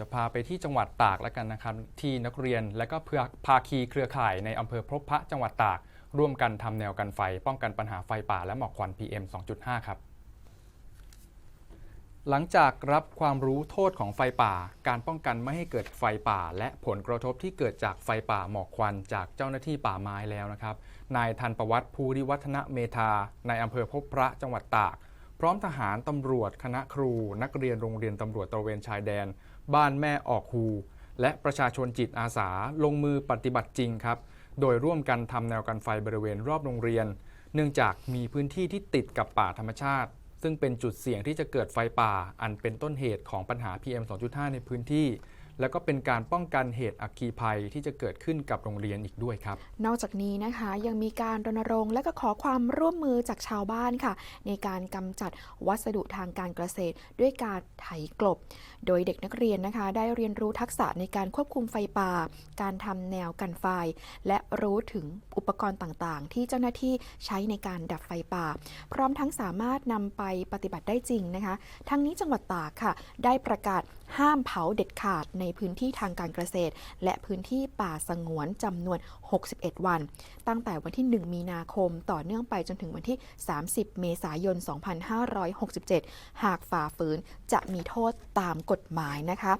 จะพาไปที่จังหวัดตากแล้วกันนะครับ ที่นักเรียนและก็เพื่อภาคีเครือข่ายในอำเภอพบพระจังหวัดตาก ร่วมกันทำแนวกันไฟ ป้องกันปัญหาไฟป่าและหมอกควัน PM 2.5 ครับ หลังจากรับความรู้โทษของไฟป่า การป้องกันไม่ให้เกิดไฟป่า และผลกระทบที่เกิดจากไฟป่าหมอกควันจากเจ้าหน้าที่ป่าไม้แล้วนะครับ นายทันประวัติภูริวัฒนเมธาในอำเภอพบพระจังหวัดตาก พร้อมทหารตำรวจ คณะครู นักเรียนโรงเรียนตำรวจตระเวนชายแดน บ้านแม่ออกฮูและประชาชนจิตอาสาลงมือปฏิบัติจริงครับ โดยร่วมกันทำแนวกันไฟบริเวณรอบโรงเรียน เนื่องจากมีพื้นที่ที่ติดกับป่าธรรมชาติ ซึ่งเป็นจุดเสี่ยงที่จะเกิดไฟป่า อันเป็นต้นเหตุของปัญหา PM 2.5 ในพื้นที่ แล้วก็เป็นการป้องกันเหตุอัคคีภัยที่จะเกิดขึ้นกับโรงเรียนอีกด้วยครับ นอกจากนี้นะคะยังมีการรณรงค์และก็ขอความร่วมมือจากชาวบ้านค่ะ ในการกำจัดวัสดุทางการเกษตร ด้วยการไถกลบ โดยเด็กนักเรียนนะคะ ได้เรียนรู้ทักษะในการควบคุมไฟป่า การทำแนวกันไฟ และรู้ถึงอุปกรณ์ต่างๆ ที่เจ้าหน้าที่ใช้ในการดับไฟป่า พร้อมทั้งสามารถนำไปปฏิบัติได้จริงนะคะ ทั้งนี้จังหวัดตากค่ะ ได้ประกาศห้ามเผาเด็ดขาดในพื้นที่ทางการเกษตร และพื้นที่ป่าสงวนจำนวน 61 วัน ตั้งแต่วันที่ 1 มีนาคมต่อเนื่องไปจนถึงวันที่ 30 เมษายน 2567 หากฝ่าฝืนจะมีโทษตามกฎหมายนะคะ